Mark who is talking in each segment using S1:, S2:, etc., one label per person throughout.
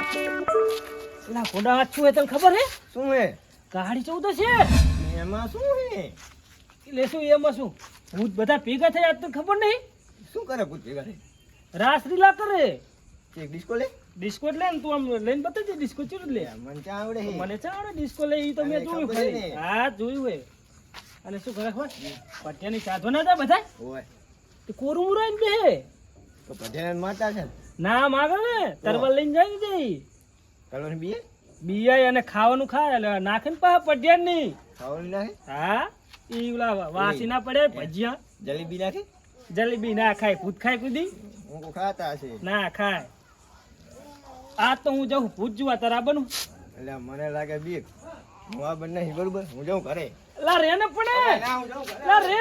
S1: એલા ઘોડા હાથ હે તને ખબર હે?
S2: શું હે?
S1: ગાડી ચૌદ છે
S2: એમાં શું હે?
S1: એટલે શું એમાં શું? ભૂત બધા ભેગા થયા તને ખબર નહીં?
S2: શું કરે પૂછી રાસ
S1: લીલા કરે.
S2: એક ડિસ્કો લે?
S1: ડિસ્કો લે ને તું આમ લઈને બતાવજે ડિસ્કો ચીર લે
S2: મને ચા આવડે હે.
S1: મને ચાવડે ડિસ્કો લે ઈ તો મેં જોયું
S2: ખબર
S1: હા જોયું હે. અને શું કરે ખબર? પટ્યાની સાધો ના જાય બધા
S2: ઓય
S1: તે કોરું મુરાઈને બે
S2: તો ભજન માતા છે
S1: ના માગે ને. તરવલ લઈને જાય ને જઈ
S2: તરવલ બીએ
S1: બીઆઈ અને ખાવાનું ખાય એટલે નાખે ને પા પટ્યાન નહીં.
S2: ખાવાનું નાખે?
S1: હા? ઈ ઓલા વાસી ના પડે ભજીયા.
S2: જલેબી નાખે?
S1: જલેબી ના ખાય ભૂત ખાય કુદી?
S2: હું ખાતા છે
S1: ના ખાય. આ તો હું જાઉં ભૂત જોવા તારા બનું.
S2: એટલે મને લાગે બીક. હું આ બંને બરોબર? હું જાઉં ઘરે.
S1: લા રે ને પડે લા રે.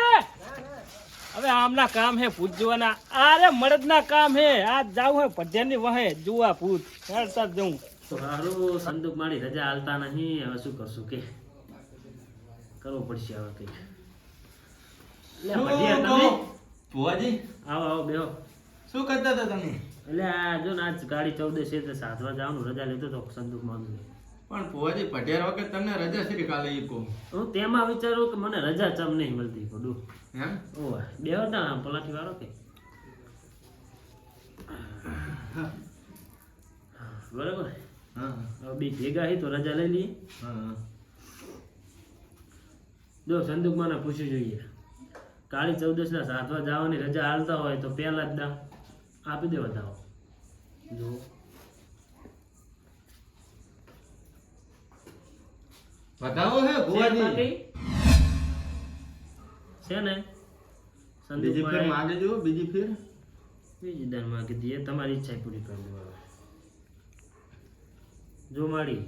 S1: હવે આમના કામ હે ભૂત જોવાના અરે મળદના કામ હે. આ જાવ હે પદ્યાની વહે. જોવા ભૂત હેડતા જઉં.
S3: સારું હારું સંદૂક મારી રજા હાલતા નહીં. હવે શું કરશું કે? કરવું પડશે હવે?
S4: ભુવાજી?
S3: આવો આવો બેહો.
S4: શું કરતા હતા તમે?
S3: એટલે આ જો ને આજ ગાડી ચૌદે છે તો સાધવા જવાનું. રજા લેતો તો સંદૂક માંગુ
S4: પણ ભુવાજી પઢિયાર વખત તમને રજા શ્રી કાલે ઈકો
S3: હું તેમાં વિચારું કે મને રજા ચમ નહીં મળતી પડું
S4: એમ?
S3: ઓહ બેહો ના પલાઠી વાળો કે. બરાબર?
S4: હા
S3: બી ભેગા હી તો રજા લઈ લઈએ.
S4: હા
S3: જો સંદૂકમાં પૂછવું જોઈએ. કાળી ચૌદશ ના સાધવા જવાની રજા હાલતા હોય તો પહેલા જ દા. આપી દેવા દાવો જો.
S4: બતાવો હે ભુવાજી
S3: છે ને?
S4: બીજી ફેર માંગે જો બીજી ફેર.
S3: બીજી દાન માગી દઈએ તમારી ઈચ્છા પૂરી કરી દેવા જો માડી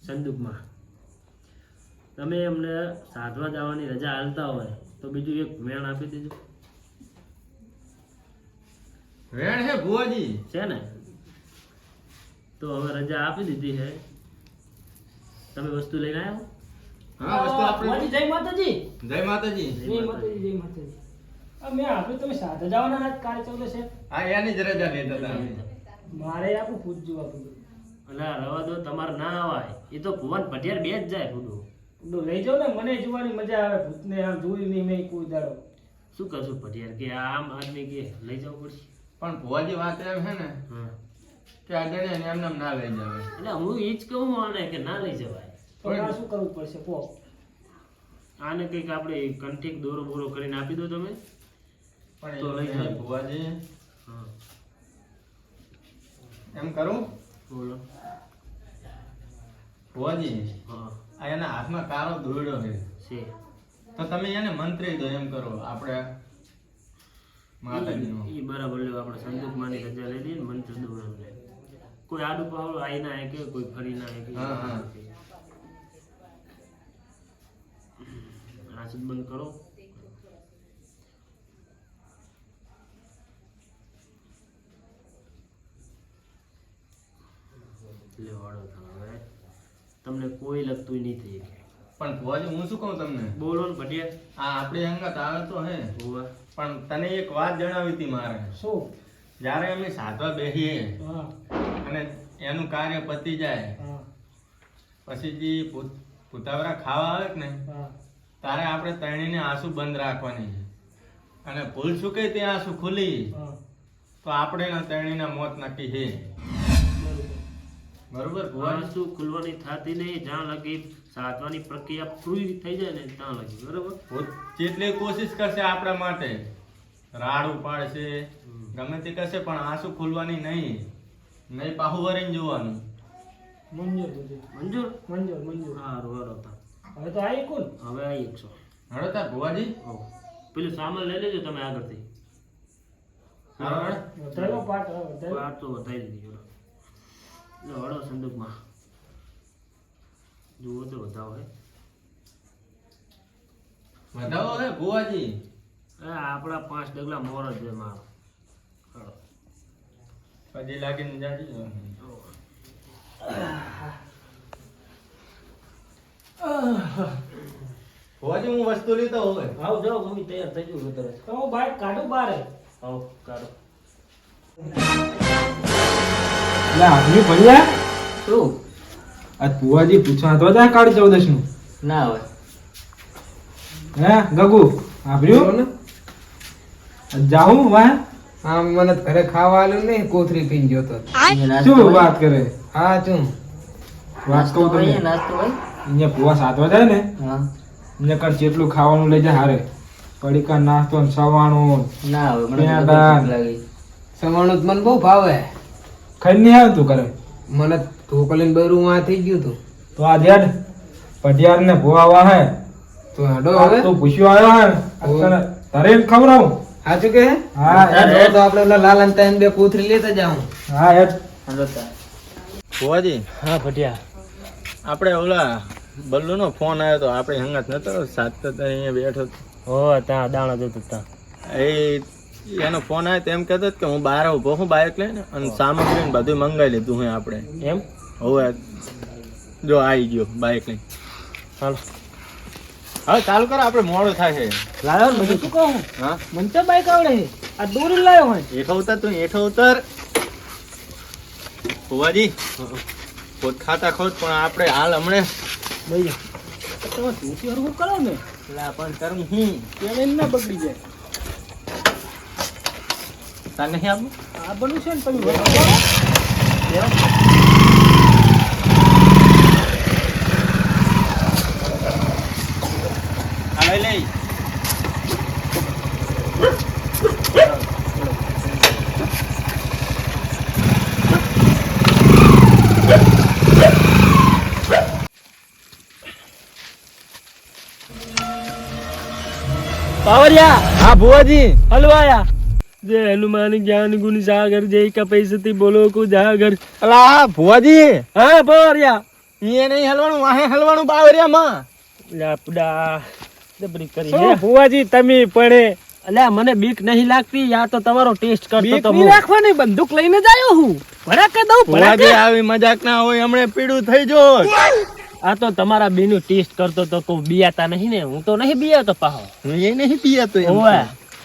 S3: સંદૂકમાં. તમે એમને સાધવા જવાની રજા હાલતા હોય તો બીજું એક વેણ આપી દેજો.
S4: વેણ હે ભુવાજી
S3: છે ને? તો હવે રજા આપી દીધી છે તમે વસ્તુ લઈને આવ્યો?
S4: હા વસ્તુ આપણે
S1: જય માતાજી.
S4: જય માતાજી.
S1: જય માતાજી. જય માતાજી. આ આપણે તમે સાથે જવાના ના કાલે ચૌદે છે.
S4: હા એની જ રજા લેતા હતા
S1: મારે આપું ભૂત જોવા
S3: અલા રવા દો તમારે ના આવાય. એ તો ભુવન પટિયાર બે જ જાય ફૂડું
S1: તો લઈ જાઓ ને મને જોવાની મજા આવે. ભૂતને આમ જોયું નહીં મેં કોઈ દાડો
S3: શું કરશું પટિયાર કે આમ આદમી કે લઈ જવું પડશે?
S4: પણ ભુવાજી વાત એમ હે ને કે આગળ એને એમને એમ ના લઈ જવાય.
S3: એટલે હું જ કહું આને કે ના લઈ જવાય.
S1: તો આ શું કરવું પડશે? કહો.
S3: આને કંઈક આપણે કંઠીક દોરો બોરો કરીને આપી દો તમે.
S4: પણ
S3: તો લઈ જાય
S4: ભુવાજી એમ કરું?
S3: બોલો.
S4: ભુવાજી
S3: હા.
S4: આ એના હાથમાં કાળો દોરડો છે.
S3: છે.
S4: તો તમે એને મંત્રી દો એમ કરો આપણે માતાજીનો.
S3: એ બરાબર લેવા આપણે સંદૂકમાંની રજા લઈ લઈએ ને મંત્ર દોરો લે કોઈ આડુ પાવડું આઈ ના કે કોઈ ફરી ના કે
S4: હા,
S3: બંધ કરો. હવે. તમને કોઈ લગતું નહીં થઈ શકે.
S4: પણ ભુવાજી હું શું કહું તમને?
S3: બોલો ને ભટિયા.
S4: આ આપણે અંગત આવે તો હે. પણ તને એક વાત જણાવી હતી મારે.
S1: શું?
S4: જ્યારે અમે સાધવા બેસીએ
S1: હા.
S4: અને એનું કાર્ય પતી જાય. પછી જે ભૂત ભૂતાવરા ખાવા આવે કે ને
S1: હા.
S4: તારે આપણે તણીને આંસુ બંધ રાખવાની છે. અને ભૂલ ચૂકે તે આંસુ ખુલી. તો આપણે તણીના મોત નક્કી છે.
S1: બરોબર?
S4: બરોબર
S3: આંસુ ખુલવાની થતી નહીં. જ્યાં લગી સાધવાની પ્રક્રિયા પૂરી થઈ જાય ને ત્યાં લગી. બરોબર?
S4: જેટલી કોશિશ કરશે આપણા માટે રાડ ઉપાડશે ગમે તે કરશે પણ આંસુ ખુલવાની નહીં. નહીં પાહુ વરીને જોવાનું.
S1: મંજૂર મંજૂર
S3: મંજૂર?
S1: મંજૂર મંજૂર.
S3: સારું હારો તા.
S1: હવે તો આવી કોણ
S3: હવે આવી એકસો
S4: હળો તાર ભુવાજી.
S3: હો પેલું સામાન લઈ લેજો તમે આગળથી.
S4: હાલો હળ.
S1: વધારો પાઠ હવે વધારો.
S3: વાર તો વધારી દીધી લો હળો સંદૂકમાં. જુઓ તો વધાવો હે.
S4: વધાવો હે ભુવાજી.
S3: એ આપણા પાંચ ડગલા મોર જ છે મારો. હળો
S4: પછી લાગીને જાજી ભુવાજી હું વસ્તુ લીધો હોય
S3: આવ જાઓ મમ્મી તૈયાર થઈ જવું તરત
S1: તો હું બાઈક કાઢું બારે
S3: આવ કાઢો
S5: એટલે આપની ભણ્યા
S6: શું
S5: આ ભુવાજી પૂછવા તો જા કાળી ચૌદશનું ના
S6: હોય
S5: હે ગગુ આભર્યું જાઉં વાહ
S7: હા મને ઘરે ખાવા આલ્યું નહીં કોથરી પીન ગયો તો.
S5: શું વાત કરે?
S7: હા ચું
S5: વાત કહું
S6: હોય? અહીંયા
S5: ભુવા સાતવા જાય ને
S6: હા.
S5: અહીંયા કર જેટલું ખાવાનું લઈ જાય હારે. પડીકા નાસ્તો ને સવાણું.
S6: ના
S7: સવાણું તો મને બહુ ભાવે.
S5: ખાઈ નહીં આવ્યું તું કરે
S7: મને ઢોકલી બરું આ થઈ ગયું તું
S5: તો આ જેડ પઢિયાર ને ભુવા વાહે.
S7: તો હડો હવે?
S5: તું પૂછ્યું આવ્યો હે? તારે ખબર ખવડાવું
S7: સાચું કે
S5: હા
S7: તો આપણે ઓલા લાલન તાઈને બે કોથરી લેતા જાઉં.
S5: હા હેડ.
S6: હાલો તાર.
S3: હા ભટિયા.
S4: આપણે ઓલા બલ્લુનો ફોન આવ્યો તો આપણે હંગાત નતો સાત તો અહીંયા બેઠો
S3: હો ત્યાં દાણા જોતો ત્યાં.
S4: એ એનો ફોન આવ્યો તો એમ કહેતો કે હું બહાર ઊભો હું બાઇક લઈને અને સામગ્રી ને બધું મંગાવી લીધું હું આપણે.
S3: એમ?
S4: હવે. જો આવી ગયો બાઇક લઈને.
S3: હાલો.
S4: હવે ચાલુ કરો આપણે મોડો થાય છે.
S3: લાયો ને બધું. શું કહું?
S4: હા?
S3: મને તો બાઈક આવડે છે. આ દોરી લાયો હોય.
S4: હેઠો ઉતર તું હેઠો ઉતર. ફુવાજી ખોદ ખાતા ખોદ પણ આપણે હાલ હમણે
S3: ભાઈ તમે ચૂંટી હરવું કરો ને.
S4: લા પણ તરમ હું.
S3: તેને ના બગડી જાય.
S4: તને નહીં આપું
S3: આ બનવું છે ને તમે
S4: આ લઈ.
S3: પાવરિયા.
S4: હા ભુવાજી.
S3: હલવાયા. જે હનુમાન જ્ઞાન ગુણ સાગર જય કપૈસતી બોલો કુ જાગર.
S4: અલા હા ભુવાજી.
S3: હા પાવરિયા.
S4: એ નહીં હલવાનું વાહે હલવાનું બાવરિયામાં
S3: લાપડા ડબરી કરી છે ભુવાજી તમે પણ અલ્યા મને બીક નહીં લાગતી યા તો તમારો ટેસ્ટ કરતો તો બીક રાખવાની બંદૂક લઈને જ આવ્યો હું. ભડાકે દઉં
S4: ભુવાજી આવી મજાક ના હોય હમણે પીડું થઈ જો
S3: આ તો તમારા બેનું ટેસ્ટ કરતો તો કોઈ બિયાતા નહીં ને હું તો નહીં બિયાતો પાહો.
S4: એ નહીં બિયાતો
S3: ઓવે.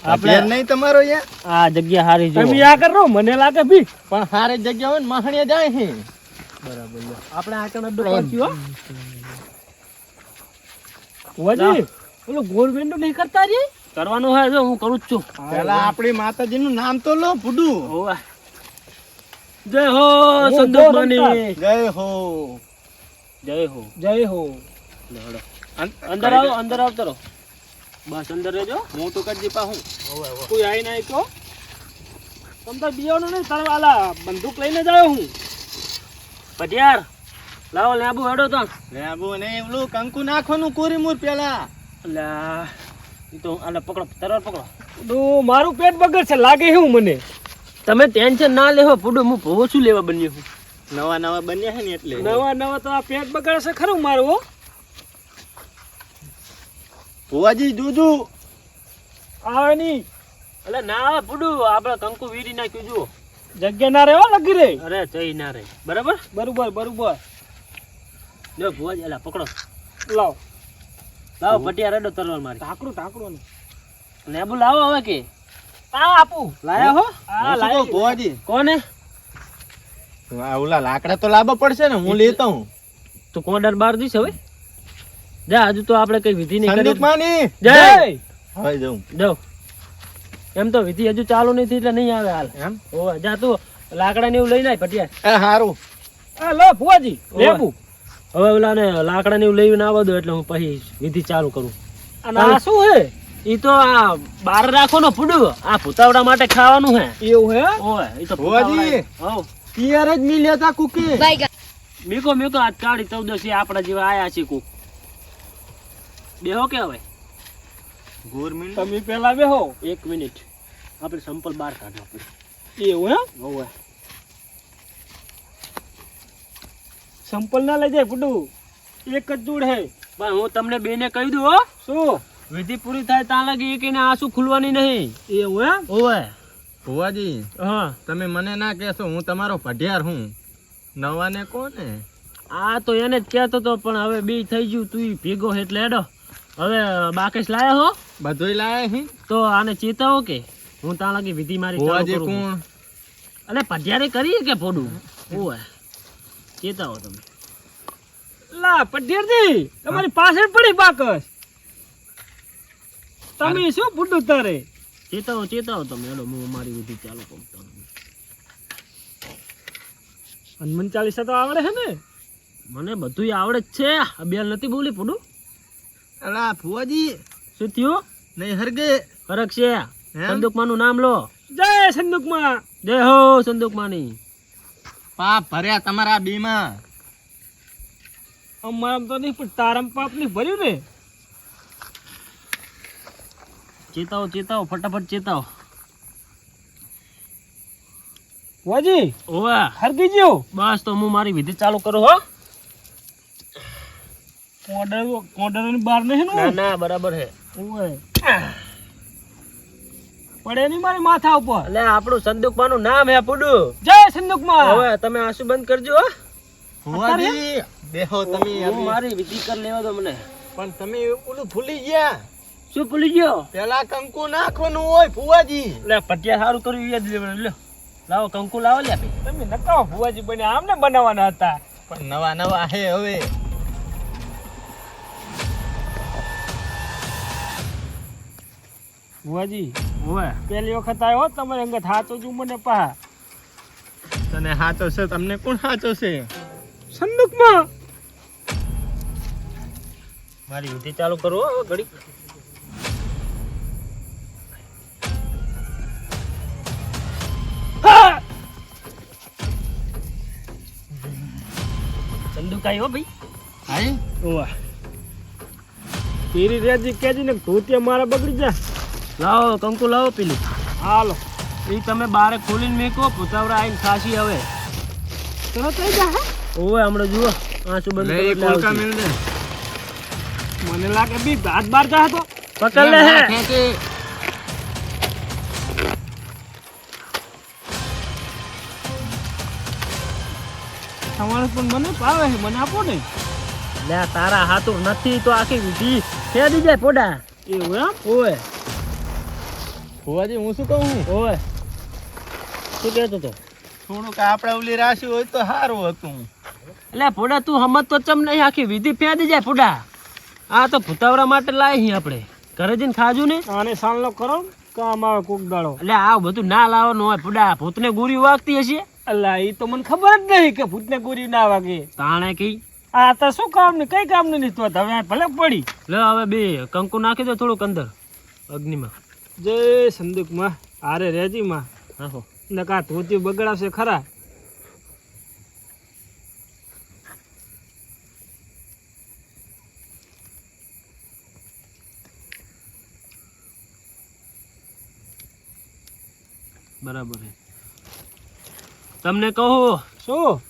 S4: આપણે નહીં તમારો યાર
S3: આ જગ્યા હારી જો તમે આ કરો મને લાગે બી
S4: પણ હારે જગ્યા હોય ને માહણીએ જાય હે.
S3: બરાબર આપણે આ કણ હો. ભુવાજી પેલું ગોળ નહીં કરતા રે? કરવાનું હોય તો હું કરું જ છું.
S4: પેલા આપણી માતાજીનું નામ તો લો ફૂડું.
S3: જય હો સંદૂક
S4: જય હો.
S3: જય હો. જય હો. અંદર આવો અંદર આવતો રહો બસ અંદર રહેજો.
S4: મોટું કરજી પાહું
S3: કોઈ આવી નહીં તો તમ તો બિયાનું નહીં તારે વાલા બંદૂક લઈને જ આવ્યો હું. પટિયાર. લાવો લેબુ હેડો તો.
S4: લેબુ ને એવલું કંકુ નાખવાનું કોરીમુર પેલા.
S3: અલા ઈ તો આલે પકડો તરવાર પકડો. પુડું મારું પેટ બગડશે લાગે એવું મને? તમે ટેન્શન ના લેવો પુડું હું ભવો શું લેવા બન્યો
S4: નવા નવા બન્યા છે ને એટલે.
S3: નવા નવા તો આ પેટ બગડશે ખરું મારું હો?
S4: ભુવાજી જોજો.
S3: આવે નહીં એટલે ના આવે આપણે કંકુ વીરી નાખ્યું જુઓ. જગ્યા ના રહે હો લગી રે અરે જઈ ના રહે. બરાબર? બરોબર બરોબર. જો ભુવાજી એલા પકડો. લાવો. લાવો પટિયા રેડો તરવાર મારી. ટાકડું ટાકડું લેબુ લાવો હવે કે? આ આપું. લાયા હો?
S4: હા
S3: લાયો
S4: ભુવાજી?
S3: કોને?
S4: આ ઓલા લાકડા તો લાવવા પડશે ને હું લેતો હું.
S3: તું કોડર બાર દીશ હવે? જા હજુ તો આપણે કઈ વિધિ નહીં કરી.
S4: માની!
S3: જય!
S4: હવે જઉં.
S3: જાઓ. એમ તો વિધિ હજુ ચાલુ નથી એટલે નહીં આવે હાલ.
S4: એમ?
S3: ઓ જા તું લાકડા ને એવું લઈ લાય પટિયા.
S4: એ હારું.
S3: આ લો ફુવાજી લેબુ. હવે ઓલા ને લાકડા ને એવું લઈને આવવા દો એટલે હું પછી વિધિ ચાલુ કરું. અને આ શું હે? ઈ તો આ બાર રાખો ને ફૂડું. આ ભૂતાવડા માટે ખાવાનું હે. એવું હે? ઓય ઈ તો
S4: ભુવાજી.
S3: હો.
S4: પિયર જ મી લેતા કુકી.
S3: મીકો મીકો આજ કાળી ચૌદસી આપણા જેવા આયા છે કુક. બેહો કે હવે?
S4: ગોરમિલ
S3: તમે પેલા બેહો. એક મિનિટ. આપણે સંપલ બહાર કાઢો આપણે એવું હે? હોવે. સંપલ ના લઈ જાય પુડુ એક જ જોડ હે. પણ હું તમને બેને કહી દઉં હો. શું? વિધિ પૂરી થાય ત્યાં લગી એક એને આંસુ ખુલવાની નહીં. એવું હે? ઓવે.
S4: ભુવાજી
S3: હા.
S4: તમે મને ના કહેશો હું તમારો પઢિયાર હું. નવાને કોને?
S3: આ તો એને જ કહેતો તો પણ હવે બી થઈ ગયું તું ભેગો એટલે એડો હવે બાકેશ લાયા હો.
S4: બધુંય લાયા હી?
S3: તો આને ચેતાવો કે હું ત્યાં લાગી વિધિ મારી
S4: ભુવાજી
S3: કરું.
S4: કોણ?
S3: અલે પઢિયારે કરીએ કે ફોડું ઓય હો તમે?
S1: લા પઢિયારજી તમારી પાછળ પડી બાકસ. તમે શું ફૂટું તારે?
S3: ચેતાવો ચેતાવો તમે. હેલો હું મારી ઉધી ચાલુ કરું. તમને
S1: હનુમાન ચાલીસા તો આવડે છે ને?
S3: મને બધુંય આવડે જ છે. આ બેલ નથી બોલી પડું
S4: અલા ફુવાજી.
S3: શું થયું?
S4: નહીં હરગે.
S3: ફરક છે સંદુકમાનું નામ લો.
S1: જય સંદુકમાં.
S3: જય હો સંદુકમાની.
S4: પાપ ભર્યા તમારા બીમાં.
S1: અમારા તો નહીં પણ તારા પાપ નહીં ભર્યું ને.
S3: ચેતાવો ચેતાવો ફટાફટ ચેતાવો.
S1: વાજી
S3: ઓવા
S1: હરગી ગયો.
S3: બસ તો હું મારી વિધિ ચાલુ કરું હો.
S1: કોડર કોડરની બહાર નહીં
S3: ના
S1: ને
S3: બરાબર છે
S1: ઓય પડે નહીં મારી માથા ઉપર.
S3: એટલે આપણું સંદુકમાનું નામ હે પુડુ.
S1: જય સંદુકમાં.
S3: હવે તમે આંસુ બંધ કરજો
S4: હોવાજી બેહો તમે
S3: હું મારી વિધિ કર લેવા દો મને.
S4: પણ તમે ઓલું ભૂલી ગયા.
S3: શું ભૂલી ગયો?
S4: પેલા કંકુ નાખવાનું હોય ફુવાજી
S3: એટલે પટિયા સારું કર્યું યાદ લેવાનું લ્યો. લાવો કંકુ લાવો લે
S1: તમે નકાવો ફુવાજી બને આમને બનાવવાના હતા.
S4: પણ નવા નવા હે હવે.
S1: ભુવાજી
S3: ઓવે.
S1: પહેલી વખત આવ્યો તમારે અંગત. હાચો જ મને પા
S4: તને હાચો છે તમને કોણ હાચો છે?
S1: સંદુકમાં.
S3: મારી યુદ્ધ ચાલુ કરો હો ઘડી સંદુક આવ્યો ભાઈ.
S4: હા
S1: ઓવા. પીરી રેજી કેજી ને ધોતિયા મારા બગડી જા
S3: લાવો કંકુ લાવો પેલી.
S1: હાલો.
S3: એ તમે બારે ખોલીને મેકો પુતાવરા આઈને ખાસી હવે.
S1: તરત થઈ જા
S3: ઓવે હમણાં જુઓ આંસુ બંધ આવશે.
S4: મિલ દે
S1: મને લાગે બી હાથ બાર જા તો
S3: પકડ લે હે.
S1: તમારે પણ મને પાવે છે મને આપો ને.
S3: લે તારા હાથું નથી તો આખી વિધિ ફેદી જાય પોડા.
S1: એવું એમ?
S3: ઓવે.
S4: ફુવાજી હું શું કહું?
S3: ઓવે શું કહેતો તો
S4: થોડુંક આપણે ઓલી રાશિ હોય તો સારું હતું.
S3: એટલે પોડા તું હમત તો ચમ નહીં આખી વિધિ ફેંદી જાય પોડા. આ તો ભૂતાવરા માટે લાવી અહીં આપણે. ઘરે જઈને ખાજુ ને.
S1: આને સાંલો કરો ને કામ આવે કોક દાડો.
S3: એટલે આ બધું ના લાવવાનું હોય પોડા. ભૂતને ગુરી વાગતી હશે?
S1: અલ્લા એ તો મને ખબર જ નહીં કે ભૂતને ગુરી ના વાગે.
S3: તાણે કઈ?
S1: આ તો શું કામ ને કઈ કામ નહીં તો હવે ભલે પડી.
S3: લે હવે બે કંકુ નાખી દો થોડુંક અંદર. અગ્નિમાં.
S1: જય સંદુકમાં હારે રેજી માં.
S3: ને
S1: નકા ધોતી બગડાશે ખરા?
S3: બરાબર તમને કહું?
S1: શું?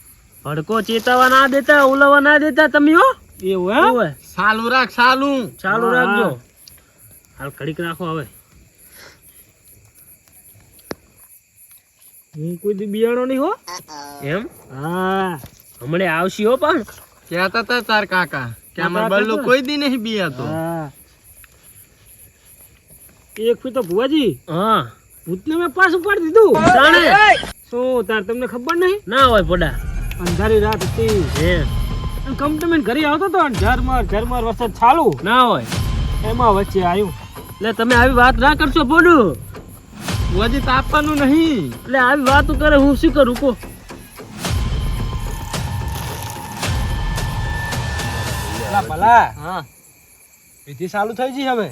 S3: ભડકો ચેતાવા ના દેતા ઉલાવા ના દેતા તમે હો?
S1: એવું
S3: હે
S4: સાલું રાખ સાલું.
S3: ચાલુ. રાખજો. હાલ ઘડીક રાખો હવે.
S1: હું કોઈ દી બિયાણો નહીં હો.
S3: એમ?
S1: હા.
S3: હમણે આવશી હો પણ.
S4: કહેતા તા તાર કાકા કે અમાર બલ્લો કોઈ દી નહીં બિયાતો.
S1: એક ફી તો ભુવાજી.
S3: હા.
S1: ભૂતને મેં પાછું પાડી દીધું.
S3: જાણે.
S1: શું તાર તમને ખબર નહીં?
S3: ના હોય પડા.
S1: અંધારી રાત હતી.
S3: હે.
S1: અને ઘરે આવતો તો ઝરમર ઝરમર વરસાદ ચાલુ.
S3: ના હોય.
S1: એમાં વચ્ચે આવ્યું
S3: એટલે તમે આવી વાત ના કરશો પોડું
S4: ફુવાજી તાપવાનું નહીં.
S3: એટલે આવી વાત કરે હું શું કરું કો
S1: ભલા ભલા
S3: હા.
S1: વિધિ ચાલુ થઈ ગઈ હવે.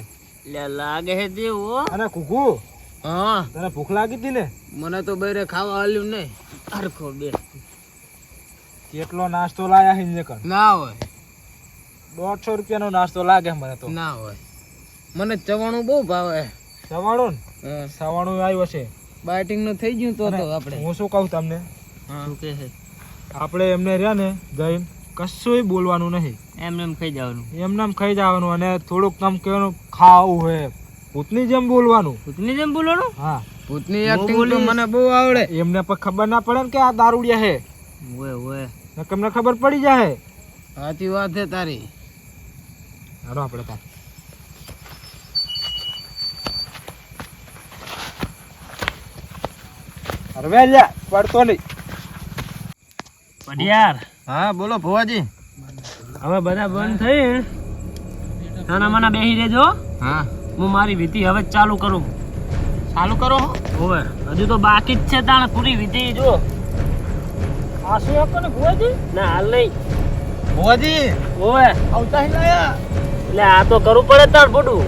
S3: એટલે લાગે છે દેવો.
S1: અને કુકુ
S3: હા.
S1: તને ભૂખ લાગી હતી ને?
S3: મને તો બેરે ખાવા આલ્યું નહીં. હરખો બે.
S1: કેટલો નાસ્તો લાયા હી ને કર
S3: ના હોય.
S1: દોઢસો રૂપિયાનો નાસ્તો લાગે મને તો.
S3: ના હોય. મને ચવાણું બહુ ભાવે.
S1: ચવાણું ને? સવાણું આવ્યો છે.
S3: બાઇટિંગનું થઈ ગયું તો તો આપણે.
S1: હું શું કહું તમને?
S3: શું કે છે?
S1: આપણે એમને રહ્યા ને જઈને કશુંય બોલવાનું નહીં.
S3: એમ એમ ખાઈ જવાનું.
S1: એમને એમ ખાઈ જવાનું અને થોડુંક આમ કહેવાનું ખાવું હે. ભૂતની જેમ બોલવાનું.
S3: ભૂતની જેમ બોલવાનું?
S1: હા.
S3: ભૂતની એક્ટિંગ તો મને બહુ આવડે.
S1: એમને પણ ખબર ના પડે ને કે આ દારૂડિયા હે.
S3: ઓય ઓય.
S1: ને તમને ખબર પડી જાય.
S3: સાચી વાત છે તારી.
S1: હાલો આપણે તાર અરે લ્યા પડતો નહીં
S3: પઢિયાર
S4: હા બોલો ભુવાજી.
S3: હવે બધા બંધ થઈ. નાના માના બેહી રહેજો.
S4: હા.
S3: હું મારી વિધિ હવે ચાલુ કરું.
S4: ચાલુ કરો
S3: હવે. હજુ તો બાકી જ છે તાણે પૂરી વિધિ જો આ શું આપો ને ભુવાજી? ના હાલ નહીં.
S4: ભુવાજી.
S3: હોવે.
S4: આવતા
S3: એટલે આ તો કરવું પડે તાર બધું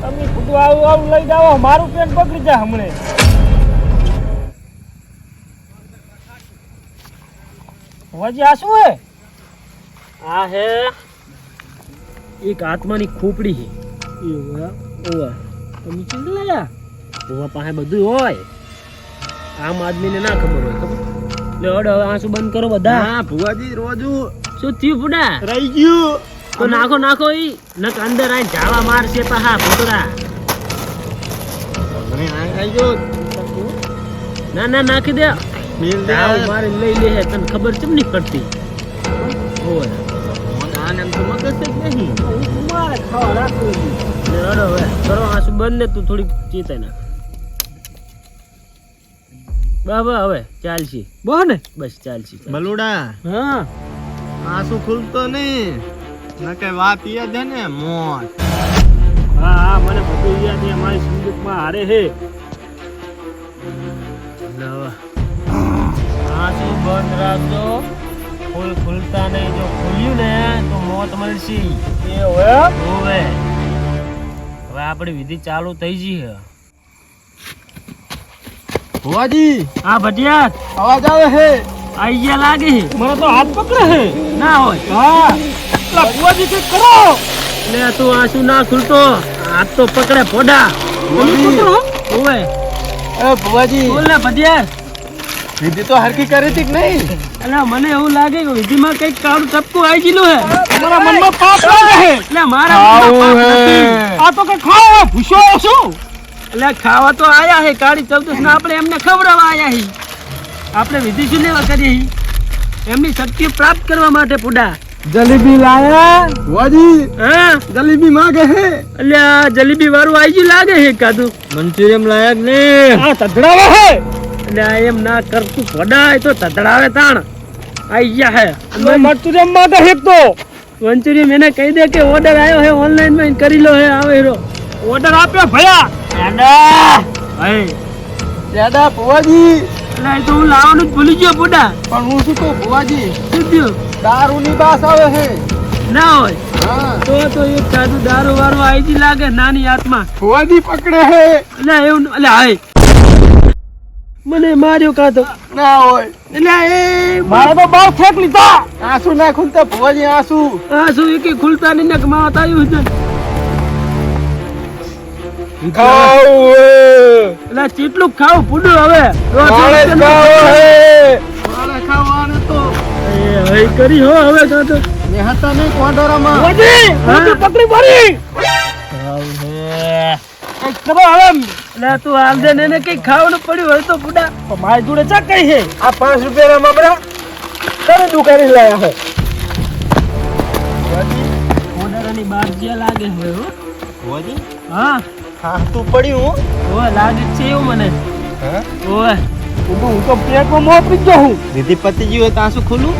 S3: તમે બધું આવું આવું લઈ જાઓ. મારું પેટ પકડી જાય હમણે. ભુવાજી આ શું હે? આ હે એક આત્માની ખોપડી છે ઓવા ઓવા. તમે ચીંદ લાયા? ઓવા પાસે બધું હોય. આમ આદમીને ના ખબર હોય ખબર? લે અડ હવે આંસુ બંધ કરો બધા.
S4: હા ભુવાજી રોજુ.
S3: શું થયું પુડા
S4: રહી ગયું.
S3: તો નાખો નાખો ઈ. નક અંદર આઈ ઝાવા મારશે પાહા ભૂતડા ના ના નાખી દે.
S4: મિલ દે.
S3: મારે લઈ લે તને ખબર ચમ નહીં પડતી ઓય.
S4: આને એમ તો મગજ જ નહીં.
S3: મારે ખાવા રાખવું રડો હવે કરો આંસુ બંધ તું થોડી ચેતાઈ નાખ. બા બા હવે ચાલશે. બહુ ને? બસ ચાલશે ચાલશે.
S4: બલુડા.
S3: હા.
S4: આંસુ ખુલતો નહીં? ન વાત યાદ હે ને મોત.
S3: હા હા મને બધું યાદ છે સંદૂકમાં હારે હે. બંધ રાખજો. ફૂલ ખુલતા નહીં. જો ખુલ્યું ને તો મોત મળશે. એ હવે હવે હવે આપણી વિધિ ચાલુ થઈ ગઈ છે.
S4: હોવાજી
S3: આ ભટિયાર
S4: અવાજ આવે હે?
S3: આઈ ગયા લાગે મને તો હાથ પકડે હે. ના હોય. હા. એટલે ભુવાજી કઈ કરો. લે તું આંસુ ના ખુલતો. હાથ તો પકડે પોડા ઓવે
S4: એ ભુવાજી!
S3: બોલ ને ભટિયાર
S4: વિધિ તો હરકી કરી હતી કે નહીં?
S3: અલા મને એવું લાગે કે વિધિમાં કંઈક કાળું ટપકું આવી ગયેલું હે. તમારા મનમાં પાપ લાગે એટલે મારા મનમાં પાપ નથી. આ તો કઈ ખાવા ભૂસો શું એટલે ખાવા તો આયા હે કાળી ચૌદશ ને આપણે એમને ખવડાવવા આયા હી. આપણે વિધિ શું લેવા કરી હી. એમની શક્તિ પ્રાપ્ત કરવા માટે પુડા.
S4: જલેબી લાયા? વાજી
S3: હા?
S4: જલેબી માગે હે?
S3: એટલે આ જલેબી વાળું આવી ગયું લાગે હે કાદુ
S4: મંચુરિયમ લાયા ને
S3: આ તધડાવે હે. એટલે એમ ના કરતું વડાય તો તધડાવે તાણ. આઈ ગયા હે. મંચુરિયમમાં તો. હેકતો મંચુરિયમ એને કહી દે કે ઓર્ડર આવ્યો હે ઓનલાઈનમાં કરી લો હે આવે હેરો ઓર્ડર આપ્યો ભયા. દાદા. ભાઈ.
S4: દાદા ભુવાજી.
S3: એટલે તો હું લાવવાનું જ ભૂલી ગયો બુડા.
S4: પણ હું શું કહું ભુવાજી?
S3: શું થયું?
S4: દારૂની બાસ આવે હે
S3: ના હોય.
S4: હા.
S3: તો તો એક સાધુ દારૂ વાળું આવી જ લાગે નાની આત્મા.
S4: ભુવાજી પકડે હે
S3: એટલે એવું એટલે હાય. મને માર્યો કાતો.
S4: ના હોય.
S3: એટલે એ મારે તો બહુ ફેંક લીધા.
S4: આંસુ ના ખુલતા ભવાજી આંસુ.
S3: આ શું એકે ખુલતા નહીં ને કમાવત આવ્યું છે. એટલે કેટલું ખાવું પૂડું હવે.
S4: મારે ખાવાનું તો.
S3: હવે કરી હો હવે કાતો.
S4: નેહતા નહીં કોંડોરામાં
S3: પકડી પડી હવે. એટલે તું દે ને એને કંઈક ખાવાનું પડ્યું હોય તો પૂડા મારી જોડે ચા કઈ છે?
S4: આ પાંચ રૂપિયા મમરા તને દુકાને લાયા હે.
S3: ઓર્ડરની બાર જે લાગે હવે હો. હા.
S4: હા તું પડ્યું
S3: ઓય લાગે છે એવું મને.
S4: હા?
S3: ઓય. હું તો પેટમાં મોપી ગયો હું
S4: વિધિ પતી હોય તો આંસુ ખુલ્લું?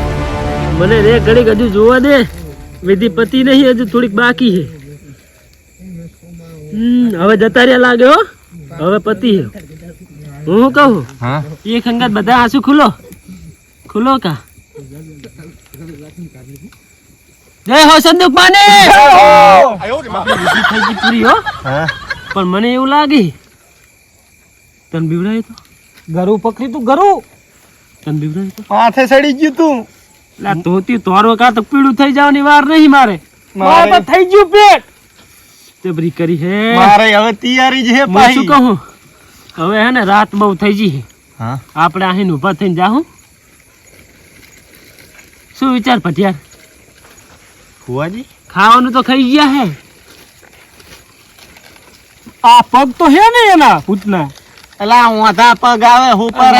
S3: મને રે ઘડીક હજુ જોવા દે. વિધિ પતિ નહીં હજુ થોડીક બાકી છે. હવે જતા રહ્યા લાગે હો. હવે પતિ હું કહું?
S4: હા?
S3: એક અંગત બધા આંસુ ખુલો. ખુલો કા? જય હો સંદુક માને! વિધિ થઈ ગઈ પૂરી હો. પણ મને એવું લાગે. તને બીવડાય તો? ગરુ પકડી તું ગરુ! તને બીવડાય તો?
S4: હાથે સડી ગયું તું.
S3: લા ધોતી તોરો કા તો પીળું થઈ જવાની વાર નહીં મારે.
S4: મારે-
S3: મારે તો થઈ ગયું પેટ. જબરી કરી હે.
S4: મારે હવે તૈયારી હે
S3: હું શું કહું? હવે હે ને રાત બહુ થઈ ગઈ છે
S4: હા.
S3: આપણે અહીં ઊભા થઈને જાહું. શું વિચાર પટિયાર?
S4: ફુવાજી?
S3: ખાવાનું તો ખાઈ ગયા હે. આ પગ તો હે ને એના ભૂતના.
S4: એલા ઓંધા પગ આવે ઉપર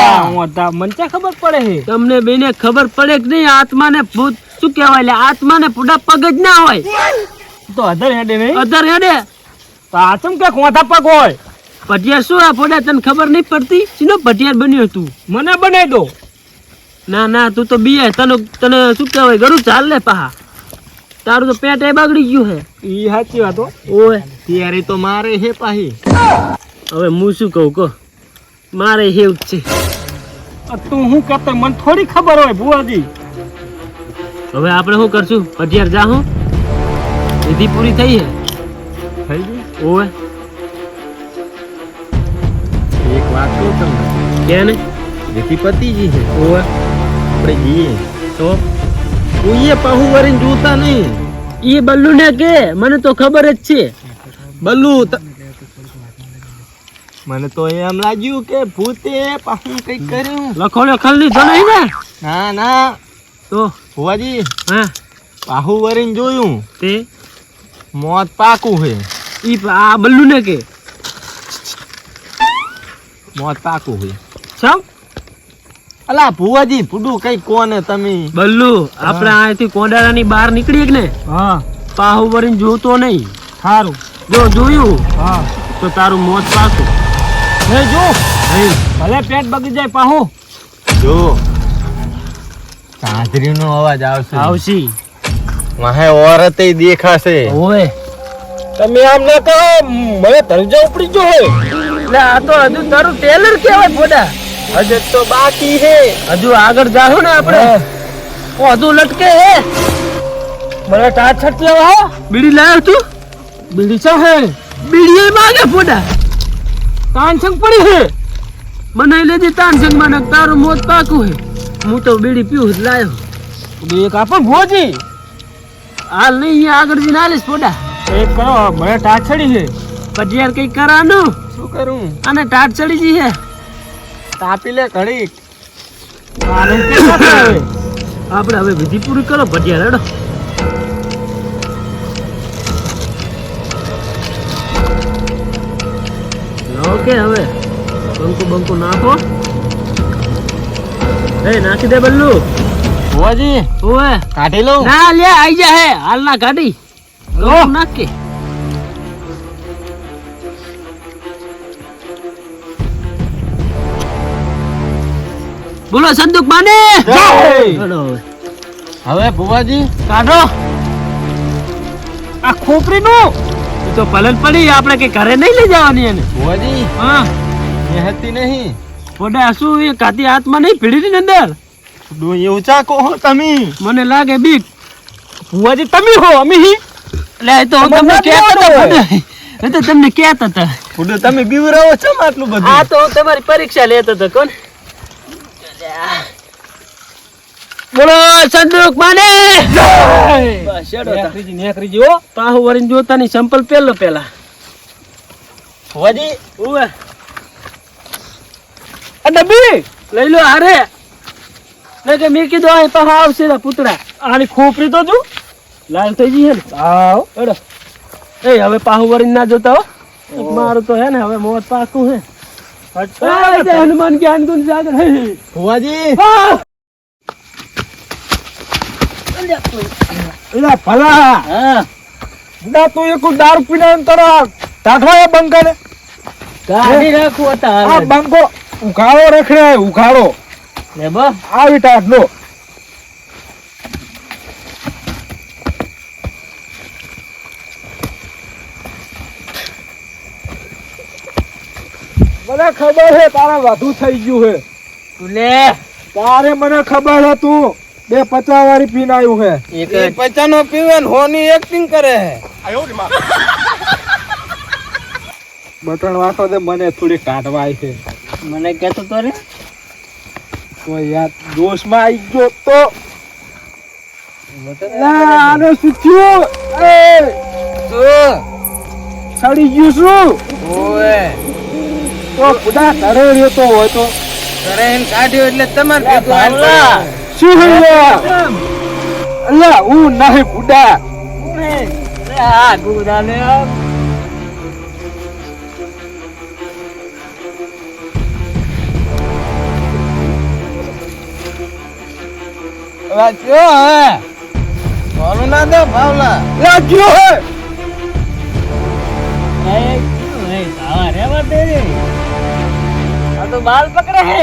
S3: મને ખબર પડે હે? તમને બેને ખબર પડે કે નહીં? આત્માને ભૂત શું કહેવાય? આત્માને પૂડા પગ જ ના હોય. તો અધર હેડે નહીં. અધર હેડે? તો આચમ કે કોઠા પગ હોય? ભટિયાર શું આ ફોડા? તને ખબર નહીં પડતી? શીનો ભટિયાર બન્યો તું મને બનાવી દો. ના ના તું તો બીએ. તને તને શું કહેવાય? ગરું ચાલ લે પાહા. તારું તો પેટ એ બગડી ગયું હે.
S4: ઈ સાચી વાત હો.
S3: ઓય.
S4: ત્યારે તો મારે હે પાહી.
S3: હવે હું શું કહું કહો. મારે હે જ છે.
S4: તું હું કરતો મને થોડી ખબર હોય ભુવાજી.
S3: હવે આપણે શું કરશું? અઢિયાર જા હું. વિધિ પૂરી થઈ હે
S4: થઈ ગઈ
S3: ઓય
S4: એક વાત કહું તમને
S3: કે ને
S4: વિધિ પતિજી છે
S3: ઓય
S4: આપણે જઈએ
S3: તો
S4: તું એ પાહુ વરીને જોતા નહીં
S3: એ બલ્લુ ને કે મને તો ખબર જ છે
S4: બલ્લુ ત- મને તો એમ લાગ્યું કે ભૂતે પાહુ કંઈક કર્યું
S3: લખોડ્યો ખલ લીધો નહીં ને
S4: ના ના
S3: તો
S4: ભુવાજી
S3: હા
S4: પાહુ વરીને જોયું
S3: તે
S4: મોત પાકું હે.
S3: ઈ આ બલ્લુ ને કે.
S4: મોત પાકું હે.
S3: સમ
S4: અલા ભુવાજી ફૂડું કઈ કોને તમે?
S3: બલ્લુ આપણે અહીંથી કોડાળાની બહાર નીકળીએ ને?
S4: હા.
S3: પાહુ વરીને જોતો નહીં.
S4: સારું
S3: જો જોયું
S4: હા.
S3: તો તારું મોત પાકું.
S4: હે જો. ભલે પેટ બગી જાય પાહુ. જો. સાંજરીનો અવાજ આવશે.
S3: આવશી.
S4: વાહે ઓરતે દેખાશે.
S3: ઓય
S4: તમે આમ ના કહો મને તરજા ઉપડી જો હે
S3: એટલે આ તો હજુ તારું ટેલર કેવાય બોડા
S4: હજુ તો બાકી હે
S3: હજુ આગળ જાહો ને આપણે. ઓ હજુ લટકે હે.
S4: મને ટાટ છટ લેવા
S3: બીડી લાવ તું.
S4: બીડી છે હે.
S3: બીડી માગે બોડા
S4: તાન છંગ પડી હે.
S3: મને લેજે તાનમાં મને તારું મોત પાકું હે. હું તો બીડી પીવું જ લાયો.
S4: બે આપણ ભોજી.
S3: હાલ નહીં આગળ જઈને આલીશ ફોટા.
S4: એક કરો મને ટાટ ચડી છે.
S3: પછી યાર કઈ કરાનું
S4: શું કરું?
S3: અને ટાટ ચડી જઈ છે.
S4: તાપી લે ઘડી
S3: આપણે હવે વિધિ પૂરી કરો ભટિયાર હેડો. ઓકે હવે બંકુ બંકુ નાખો. એ નાખી દે બલ્લુ.
S4: ભોજી
S3: ઓએ
S4: કાઢી લઉં.
S3: ના લે આઈ જા હે હાલ ના કાઢી લો નાખ. કે બોલો સંદુક માને હવે.
S4: ભુવાજી
S3: કાઢો.
S4: આ ખોપરી નું
S3: તો પલન પડી આપણે કે ઘરે નહીં લઈ જવાની એને.
S4: ભુવાજી
S3: હા.
S4: એ હતી નહીં.
S3: પોડા શું એ કાતી હાથમાં નહીં પીડી ની અંદર?
S4: એવું ચાકો હો તમે.
S3: મને લાગે બીક.
S4: ભુવાજી તમે હો અમે હી.
S3: એટલે તો
S4: તમને
S3: કહેતો તો તમને કહેતા હતા.
S4: ફૂડો તમે બીવરાવો છો આટલું બધું?
S3: આ તો તમારી પરીક્ષા લેતો હતો કોણ? બોલો સંદૂક માને. હેડો
S4: નેકરીજી નેકરીજી હો.
S3: પાહુ વરીને જોતાની સંપલ પેલો પેલા
S4: ભુવાજી.
S3: ઉવે.
S4: આ ડબ્બી
S3: લઈ લો હારે. ને કે મેં કીધું આ પાસે આવશે ને પૂતળા.
S4: આની ખોપરી તો જો.
S3: લાલ થઈ જઈએ ને?
S4: આવ.
S3: એડો એ હવે પાહુ વળી ના જોતા હો. મારું તો હે ને હવે મોત પાકું હે. હનુમાન જ્ઞાન ગુણ જાગર. હે
S4: ભુવાજી. એલા ભલા.
S3: હા.
S4: ના તું એક દારૂ પીને અંતર ટાઠવા એ બંકાને.
S3: કાઢી રાખું
S4: આ બંકો ઉઘાડો રખડે ઉઘાડો.
S3: લે બસ
S4: આવી ટાઠનો મને ખબર છે તારે વધુ થઈ ગયું છે
S3: તું લે.
S4: તારે મને ખબર હે તું બે પચાસ વાળી પીન આવ્યું હે.
S3: એક
S4: પચાસ પીવે ને હોની એક્ટિંગ કરે છે બટન વાતો દે મને થોડી કાઢવા આવી છે
S3: મને કહેતો તો રે.
S4: તો યાર દોષમાં આવી ગયો તો. આને શું થયું? સડી ગયું શું? તો પુડા ઘરે રહેતો હોય તો.
S7: કાઢ્યો એટલે તમારે
S4: શું થયું અલ્લા હું નહીં બુડા
S3: આ
S4: રાખ્યો હે. બોલું ના દે ભાવલા. રાખ્યો હે.
S3: આ તો બાલ પકડે હે.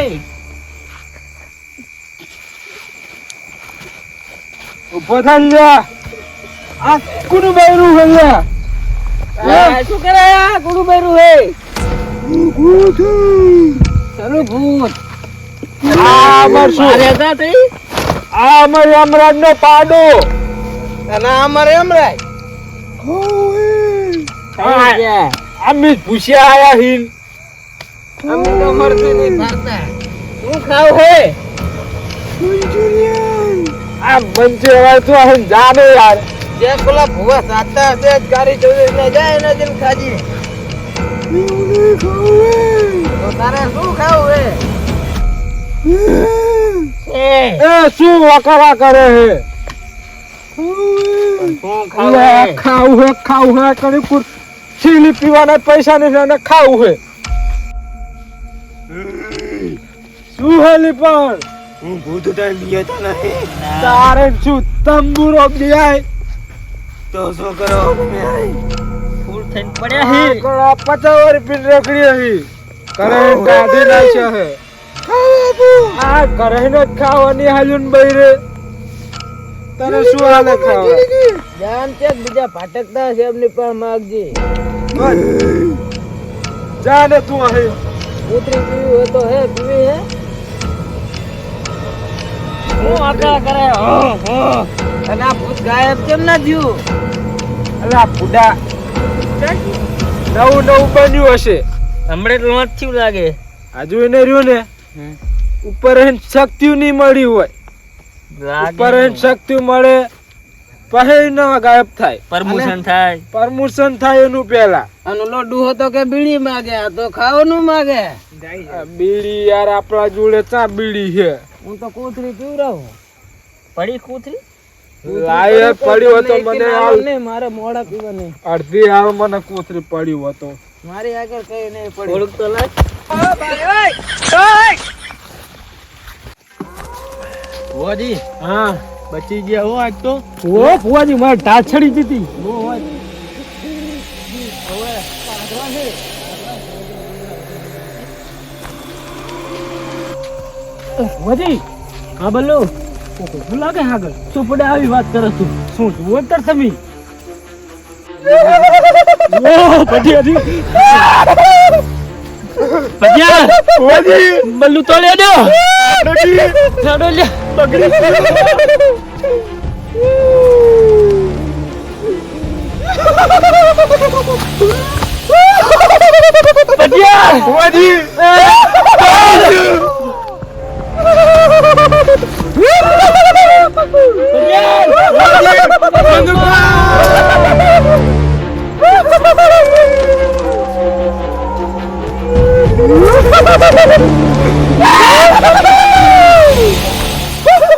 S5: ઊભો થઈ જા આ કોનું બૈરું?
S7: આ શું કરે આ? ગુડું બૈરું હે? ચલો ભૂત.
S5: આ અમાર શું?
S7: મારે તઈ.
S5: આ અમાર યમરાજ નો પાડો
S7: અને અમારે
S5: આ અમે ભૂસ્યા આયા હિન.
S7: અમે તો મરતું નહીં ભારતા શું ખાવ હે?
S5: આ બંચે હવે તો અહીં જાને યાર.
S7: જે પેલા ભૂવા સાતા હશે ગાડી જોઈ ને જાય ને જેમ ખાજી. તો તારે શું ખાવું હે? એ
S5: એ શું વકારા કરે હે ખાવું? હે ખાવું હે કરી છીલી પીવાના પૈસા નથી અને ખાવું હે. શું હે લીપણ?
S4: હું ભૂત ટાઈમ બીયતો નહીં
S5: તારે શું તંબુરો બિયાય
S4: તો શું કરો?
S7: ફૂલ થઈને પડ્યા હે.
S5: પચાસ રૂપિયા રખડી હી. કરે ગાધી નાખ્યો હે. આ કરે ને ખાવાની હાલુન બૈરે. તને શું હાલે ખાવા?
S7: જાન છે બીજા ભાટકતા છે એમની પણ માગજી.
S5: જાને તું અહીં.
S7: ઉતરી પીવી હોય તો હે પીવી હે. હું આકા કરે હો હો. અને આ ભૂત ગાયબ કેમ ના થયું?
S5: અલા ફૂડા નવું નવું બન્યું હશે.
S7: હમણાં તો લોટ થયું લાગે.
S5: હજુ એને રહ્યું ને? ઉપર એને શક્તિ નહીં મળી હોય. ઉપર એને શક્તિ મળે પછી ન ગાયબ થાય.
S7: પરમોશન થાય.
S5: પરમોશન થાય એનું પહેલા.
S7: અને લોડુ હતો કે બીડી માગે આ તો ખાવાનું માગે.
S5: બીડી યાર આપણા જોડે ચા બીડી છે.
S7: હું તો કૂતરી પીવરાવું પડી કોથરી
S5: લાય પડ્યો હતો મને હાલ
S7: ને મારે મોડા પીવા નહીં
S5: અડધી હાલ મને કોથરી પડ્યું હતો
S7: મારી આગળ કઈ નહીં પડી. થોડુંક તો લાગ
S4: ભુવાજી?
S5: હા.
S4: બચી ગયા હો આજ તો.
S5: ઓ ફુવાજી મારે ટાછડી દીધી. ફુવાજી હા બોલો. શું લાગે આગળ? શું પડે આવી વાત કરે તું શું જુઓ તર તમે. ઓ પછી હજી
S1: ભજીયા
S5: ફુવાજી
S1: બલ્લુ તો લે દો
S7: ચડો લે
S1: ભજીયા
S5: ફુવાજી
S1: ભજીયા Ah!